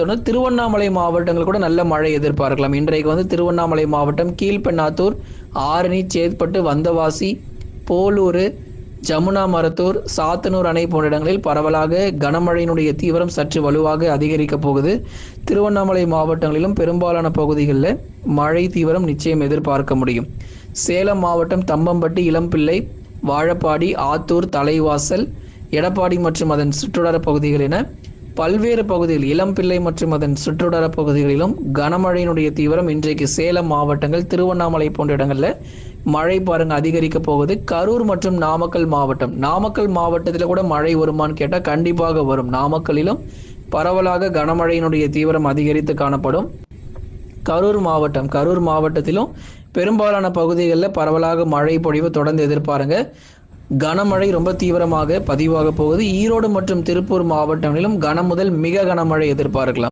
பார்த்தோன்னா திருவண்ணாமலை மாவட்டங்கள் கூட நல்ல மழை எதிர்பார்க்கலாம். இன்றைக்கு வந்து திருவண்ணாமலை மாவட்டம் கீழ்பெண்ணாத்தூர் ஆரணி சேத்பட்டு வந்தவாசி போலூர் ஜமுனா மரத்தூர் சாத்தனூர் அணை போன்ற இடங்களில் பரவலாக கனமழையினுடைய தீவிரம் சற்று வலுவாக அதிகரிக்க போகுது. திருவண்ணாமலை மாவட்டங்களிலும் பெரும்பாலான பகுதிகளில் மழை தீவிரம் நிச்சயம் எதிர்பார்க்க முடியும். சேலம் மாவட்டம் தம்பம்பட்டி இளம்பிள்ளை வாழப்பாடி ஆத்தூர் தலைவாசல் எடப்பாடி மற்றும் அதன் சுற்றுவட்டார பகுதிகள் என பல்வேறு பகுதிகள் இளம்பிள்ளை மற்றும் அதன் சுற்றுவட்டார பகுதிகளிலும் கனமழையினுடைய தீவிரம் இன்றைக்கு சேலம் மாவட்டங்கள் திருவண்ணாமலை போன்ற இடங்களில் மழை பாருங்க அதிகரிக்க போகுது. கரூர் மற்றும் நாமக்கல் மாவட்டம். நாமக்கல் மாவட்டத்தில் கூட மழை வருமான்னு கேட்டால் கண்டிப்பாக வரும். நாமக்கலிலும் பரவலாக கனமழையினுடைய தீவிரம் அதிகரித்து காணப்படும். கரூர் மாவட்டம். கரூர் மாவட்டத்திலும் பெரும்பாலான பகுதிகளில் பரவலாக மழை பொழிவு தொடர்ந்து எதிர்பாருங்க. கனமழை ரொம்ப தீவிரமாக பதிவாக போகுது. ஈரோடு மற்றும் திருப்பூர் மாவட்டங்களிலும் கன முதல் மிக கனமழை எதிர்பார்க்கலாம்.